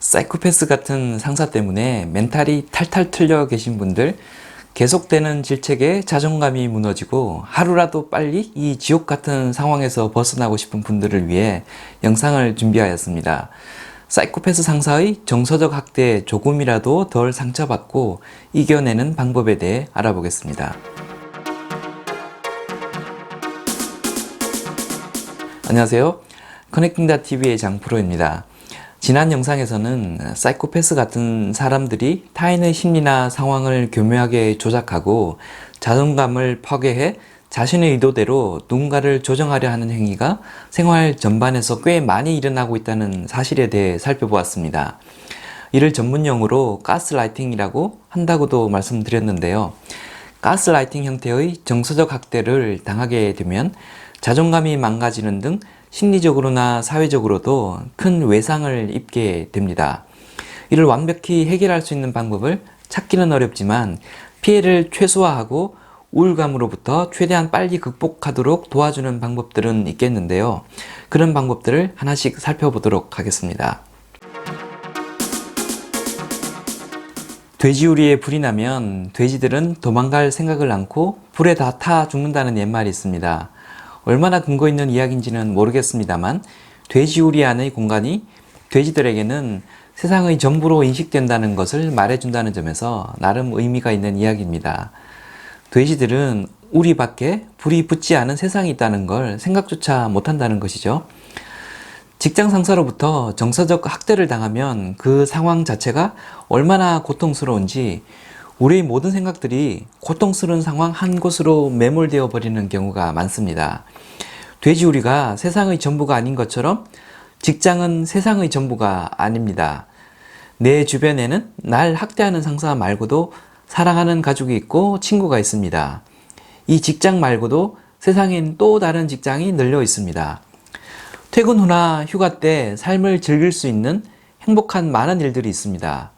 사이코패스 같은 상사 때문에 멘탈이 탈탈 틀려 계신 분들, 계속되는 질책에 자존감이 무너지고 하루라도 빨리 이 지옥 같은 상황에서 벗어나고 싶은 분들을 위해 영상을 준비하였습니다. 사이코패스 상사의 정서적 학대에 조금이라도 덜 상처받고 이겨내는 방법에 대해 알아보겠습니다. 안녕하세요. 커넥팅다 TV의 장프로입니다. 지난 영상에서는 사이코패스 같은 사람들이 타인의 심리나 상황을 교묘하게 조작하고 자존감을 파괴해 자신의 의도대로 누군가를 조정하려 하는 행위가 생활 전반에서 꽤 많이 일어나고 있다는 사실에 대해 살펴보았습니다. 이를 전문용어로 가스라이팅이라고 한다고도 말씀드렸는데요. 가스라이팅 형태의 정서적 학대를 당하게 되면 자존감이 망가지는 등 심리적으로나 사회적으로도 큰 외상을 입게 됩니다. 이를 완벽히 해결할 수 있는 방법을 찾기는 어렵지만 피해를 최소화하고 우울감으로부터 최대한 빨리 극복하도록 도와주는 방법들은 있겠는데요. 그런 방법들을 하나씩 살펴보도록 하겠습니다. 돼지우리에 불이 나면 돼지들은 도망갈 생각을 않고 불에 다 타 죽는다는 옛말이 있습니다. 얼마나 근거 있는 이야기인지는 모르겠습니다만 돼지우리 안의 공간이 돼지들에게는 세상의 전부로 인식된다는 것을 말해준다는 점에서 나름 의미가 있는 이야기입니다. 돼지들은 우리 밖에 불이 붙지 않은 세상이 있다는 걸 생각조차 못한다는 것이죠. 직장 상사로부터 정서적 학대를 당하면 그 상황 자체가 얼마나 고통스러운지 우리의 모든 생각들이 고통스러운 상황 한 곳으로 매몰되어 버리는 경우가 많습니다. 돼지우리가 세상의 전부가 아닌 것처럼 직장은 세상의 전부가 아닙니다. 내 주변에는 날 학대하는 상사 말고도 사랑하는 가족이 있고 친구가 있습니다. 이 직장 말고도 세상엔 또 다른 직장이 널려 있습니다. 퇴근 후나 휴가 때 삶을 즐길 수 있는 행복한 많은 일들이 있습니다.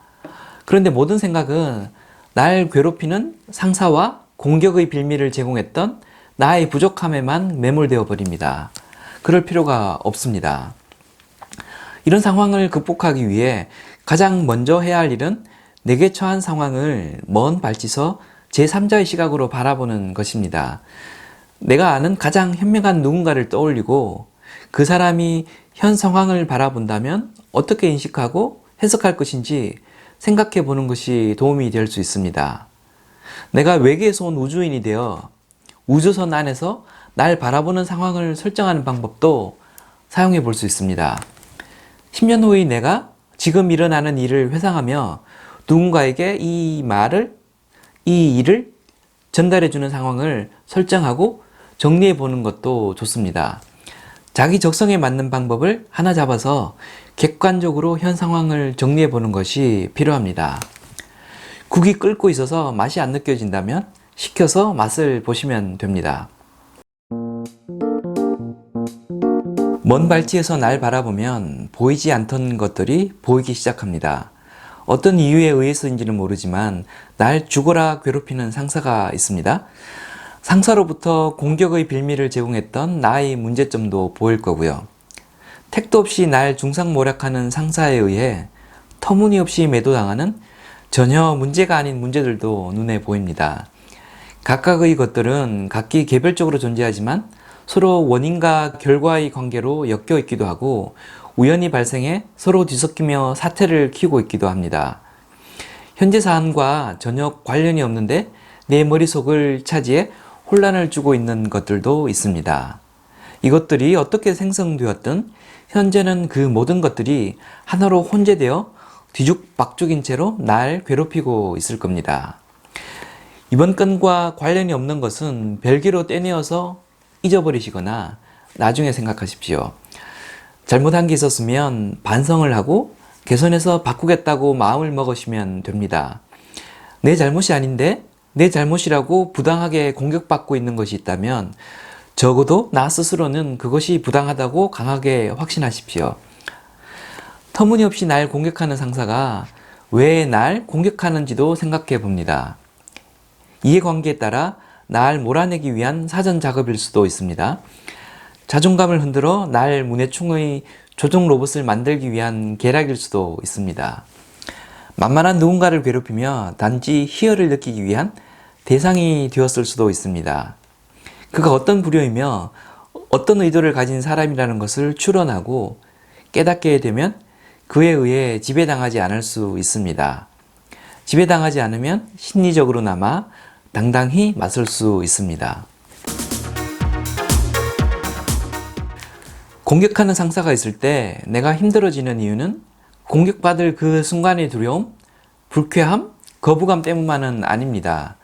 그런데 모든 생각은 날 괴롭히는 상사와 공격의 빌미를 제공했던 나의 부족함에만 매몰되어 버립니다. 그럴 필요가 없습니다. 이런 상황을 극복하기 위해 가장 먼저 해야 할 일은 내게 처한 상황을 먼 발치서 제3자의 시각으로 바라보는 것입니다. 내가 아는 가장 현명한 누군가를 떠올리고 그 사람이 현 상황을 바라본다면 어떻게 인식하고 해석할 것인지 생각해 보는 것이 도움이 될 수 있습니다. 내가 외계에서 온 우주인이 되어 우주선 안에서 날 바라보는 상황을 설정하는 방법도 사용해 볼 수 있습니다. 10년 후의 내가 지금 일어나는 일을 회상하며 누군가에게 이 말을, 이 일을 전달해 주는 상황을 설정하고 정리해 보는 것도 좋습니다. 자기 적성에 맞는 방법을 하나 잡아서 객관적으로 현 상황을 정리해 보는 것이 필요합니다. 국이 끓고 있어서 맛이 안 느껴진다면 식혀서 맛을 보시면 됩니다. 먼 발치에서 날 바라보면 보이지 않던 것들이 보이기 시작합니다. 어떤 이유에 의해서인지는 모르지만 날 죽어라 괴롭히는 상사가 있습니다. 상사로부터 공격의 빌미를 제공했던 나의 문제점도 보일 거고요. 택도 없이 날 중상모략하는 상사에 의해 터무니없이 매도당하는 전혀 문제가 아닌 문제들도 눈에 보입니다. 각각의 것들은 각기 개별적으로 존재하지만 서로 원인과 결과의 관계로 엮여 있기도 하고 우연히 발생해 서로 뒤섞이며 사태를 키우고 있기도 합니다. 현재 사안과 전혀 관련이 없는데 내 머릿속을 차지해 혼란을 주고 있는 것들도 있습니다. 이것들이 어떻게 생성되었든 현재는 그 모든 것들이 하나로 혼재되어 뒤죽박죽인 채로 날 괴롭히고 있을 겁니다. 이번 건과 관련이 없는 것은 별개로 떼내어서 잊어버리시거나 나중에 생각하십시오. 잘못한 게 있었으면 반성을 하고 개선해서 바꾸겠다고 마음을 먹으시면 됩니다. 내 잘못이 아닌데 내 잘못이라고 부당하게 공격받고 있는 것이 있다면 적어도 나 스스로는 그것이 부당하다고 강하게 확신하십시오. 터무니없이 날 공격하는 상사가 왜 날 공격하는지도 생각해 봅니다. 이해관계에 따라 날 몰아내기 위한 사전 작업일 수도 있습니다. 자존감을 흔들어 날 문해충의 조종 로봇을 만들기 위한 계략일 수도 있습니다. 만만한 누군가를 괴롭히며 단지 희열을 느끼기 위한 대상이 되었을 수도 있습니다. 그가 어떤 부류이며 어떤 의도를 가진 사람이라는 것을 추론하고 깨닫게 되면 그에 의해 지배당하지 않을 수 있습니다. 지배당하지 않으면 심리적으로나마 당당히 맞설 수 있습니다. 공격하는 상사가 있을 때 내가 힘들어지는 이유는 공격받을 그 순간의 두려움, 불쾌함, 거부감 때문만은 아닙니다.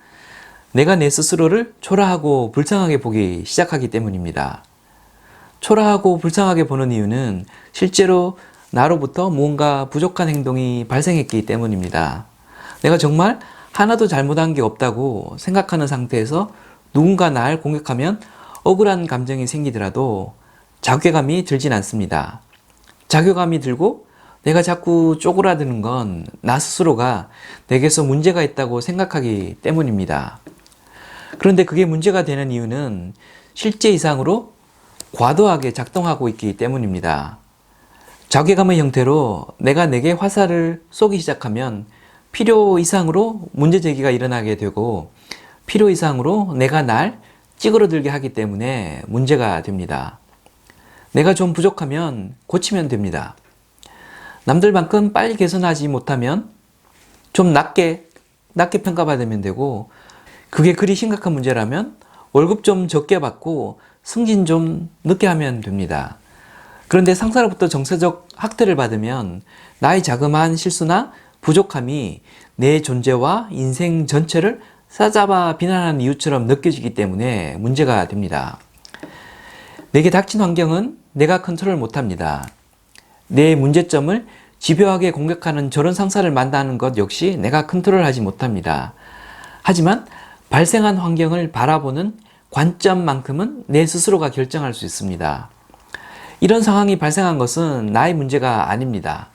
내가 내 스스로를 초라하고 불쌍하게 보기 시작하기 때문입니다. 초라하고 불쌍하게 보는 이유는 실제로 나로부터 무언가 부족한 행동이 발생했기 때문입니다. 내가 정말 하나도 잘못한 게 없다고 생각하는 상태에서 누군가 날 공격하면 억울한 감정이 생기더라도 자괴감이 들진 않습니다. 자괴감이 들고 내가 자꾸 쪼그라드는 건 나 스스로가 내게서 문제가 있다고 생각하기 때문입니다. 그런데 그게 문제가 되는 이유는 실제 이상으로 과도하게 작동하고 있기 때문입니다. 자괴감의 형태로 내가 내게 화살을 쏘기 시작하면 필요 이상으로 문제 제기가 일어나게 되고 필요 이상으로 내가 날 찌그러들게 하기 때문에 문제가 됩니다. 내가 좀 부족하면 고치면 됩니다. 남들만큼 빨리 개선하지 못하면 좀 낮게, 낮게 평가받으면 되고, 그게 그리 심각한 문제라면 월급 좀 적게 받고 승진 좀 늦게 하면 됩니다. 그런데 상사로부터 정서적 학대를 받으면 나의 자그마한 실수나 부족함이 내 존재와 인생 전체를 싸잡아 비난하는 이유처럼 느껴지기 때문에 문제가 됩니다. 내게 닥친 환경은 내가 컨트롤 못합니다. 내 문제점을 집요하게 공격하는 저런 상사를 만나는 것 역시 내가 컨트롤하지 못합니다. 하지만 발생한 환경을 바라보는 관점만큼은 내 스스로가 결정할 수 있습니다. 이런 상황이 발생한 것은 나의 문제가 아닙니다.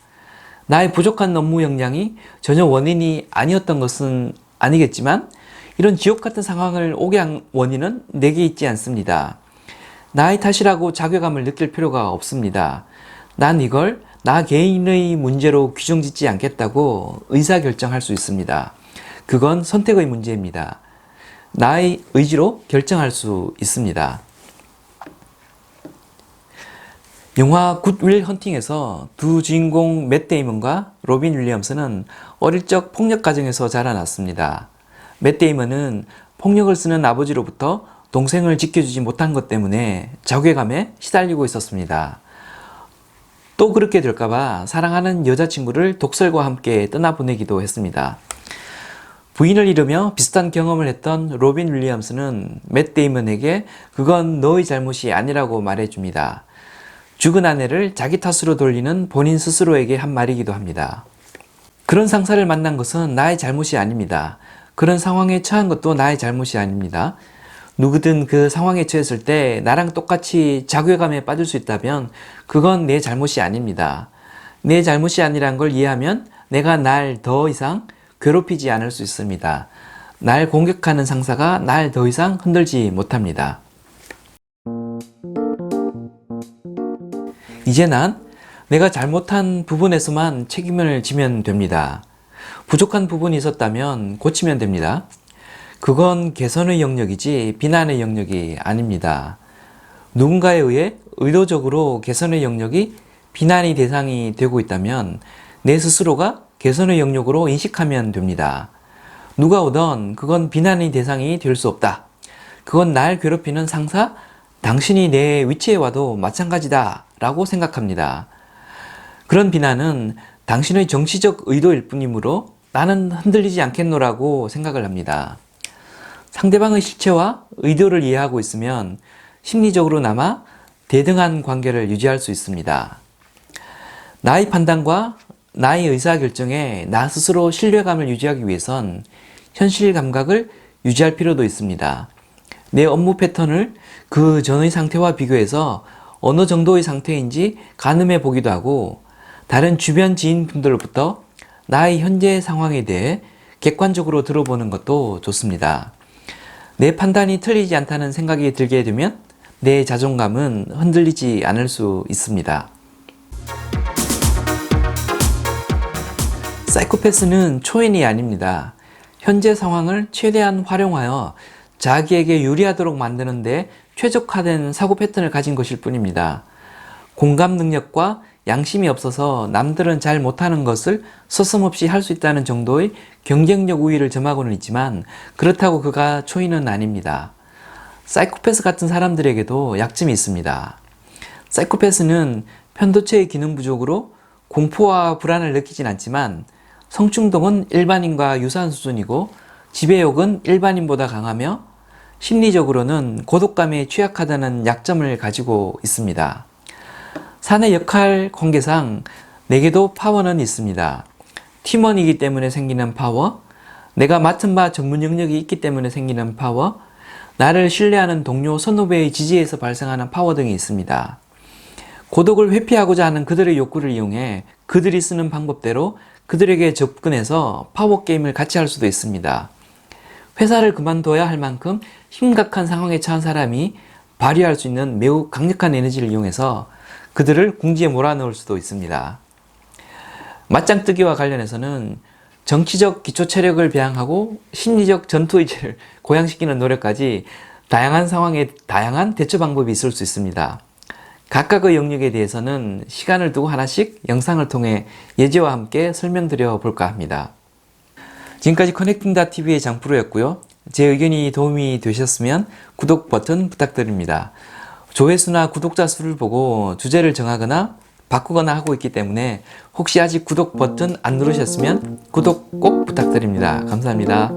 나의 부족한 업무 역량이 전혀 원인이 아니었던 것은 아니겠지만 이런 지옥 같은 상황을 오게 한 원인은 내게 있지 않습니다. 나의 탓이라고 자괴감을 느낄 필요가 없습니다. 난 이걸 나 개인의 문제로 규정짓지 않겠다고 의사결정할 수 있습니다. 그건 선택의 문제입니다. 나의 의지로 결정할 수 있습니다. 영화 굿윌 헌팅에서 두 주인공 맷 데이먼과 로빈 윌리엄스는 어릴 적 폭력 가정에서 자라났습니다. 맷 데이먼은 폭력을 쓰는 아버지로부터 동생을 지켜주지 못한 것 때문에 자괴감에 시달리고 있었습니다. 또 그렇게 될까봐 사랑하는 여자친구를 독설과 함께 떠나보내기도 했습니다. 부인을 잃으며 비슷한 경험을 했던 로빈 윌리엄스는 맷 데이먼에게 그건 너의 잘못이 아니라고 말해줍니다. 죽은 아내를 자기 탓으로 돌리는 본인 스스로에게 한 말이기도 합니다. 그런 상사를 만난 것은 나의 잘못이 아닙니다. 그런 상황에 처한 것도 나의 잘못이 아닙니다. 누구든 그 상황에 처했을 때 나랑 똑같이 자괴감에 빠질 수 있다면 그건 내 잘못이 아닙니다. 내 잘못이 아니란 걸 이해하면 내가 날 더 이상 괴롭히지 않을 수 있습니다. 날 공격하는 상사가 날 더 이상 흔들지 못합니다. 이제 난 내가 잘못한 부분에서만 책임을 지면 됩니다. 부족한 부분이 있었다면 고치면 됩니다. 그건 개선의 영역이지 비난의 영역이 아닙니다. 누군가에 의해 의도적으로 개선의 영역이 비난의 대상이 되고 있다면 내 스스로가 개선의 영역으로 인식하면 됩니다. 누가 오던 그건 비난의 대상이 될 수 없다. 그건 날 괴롭히는 상사, 당신이 내 위치에 와도 마찬가지다. 라고 생각합니다. 그런 비난은 당신의 정치적 의도일 뿐이므로 나는 흔들리지 않겠노라고 생각을 합니다. 상대방의 실체와 의도를 이해하고 있으면 심리적으로나마 대등한 관계를 유지할 수 있습니다. 나의 판단과 나의 의사결정에 나 스스로 신뢰감을 유지하기 위해선 현실 감각을 유지할 필요도 있습니다. 내 업무 패턴을 그 전의 상태와 비교해서 어느 정도의 상태인지 가늠해 보기도 하고 다른 주변 지인분들로부터 나의 현재 상황에 대해 객관적으로 들어보는 것도 좋습니다. 내 판단이 틀리지 않다는 생각이 들게 되면 내 자존감은 흔들리지 않을 수 있습니다. 사이코패스는 초인이 아닙니다. 현재 상황을 최대한 활용하여 자기에게 유리하도록 만드는데 최적화된 사고 패턴을 가진 것일 뿐입니다. 공감 능력과 양심이 없어서 남들은 잘 못하는 것을 서슴없이 할 수 있다는 정도의 경쟁력 우위를 점하고는 있지만 그렇다고 그가 초인은 아닙니다. 사이코패스 같은 사람들에게도 약점이 있습니다. 사이코패스는 편도체의 기능 부족으로 공포와 불안을 느끼진 않지만 성충동은 일반인과 유사한 수준이고 지배욕은 일반인보다 강하며 심리적으로는 고독감에 취약하다는 약점을 가지고 있습니다. 사내 역할 관계상 내게도 파워는 있습니다. 팀원이기 때문에 생기는 파워, 내가 맡은 바 전문 영역이 있기 때문에 생기는 파워, 나를 신뢰하는 동료 선후배의 지지에서 발생하는 파워 등이 있습니다. 고독을 회피하고자 하는 그들의 욕구를 이용해 그들이 쓰는 방법대로 그들에게 접근해서 파워 게임을 같이 할 수도 있습니다. 회사를 그만둬야 할 만큼 심각한 상황에 처한 사람이 발휘할 수 있는 매우 강력한 에너지를 이용해서 그들을 궁지에 몰아넣을 수도 있습니다. 맞짱뜨기와 관련해서는 정치적 기초 체력을 배양하고 심리적 전투 의지를 고양시키는 노력까지 다양한 상황에 다양한 대처 방법이 있을 수 있습니다. 각각의 영역에 대해서는 시간을 두고 하나씩 영상을 통해 예제와 함께 설명드려 볼까 합니다. 지금까지 커넥팅다TV의 장프로였고요. 제 의견이 도움이 되셨으면 구독 버튼 부탁드립니다. 조회수나 구독자 수를 보고 주제를 정하거나 바꾸거나 하고 있기 때문에 혹시 아직 구독 버튼 안 누르셨으면 구독 꼭 부탁드립니다. 감사합니다.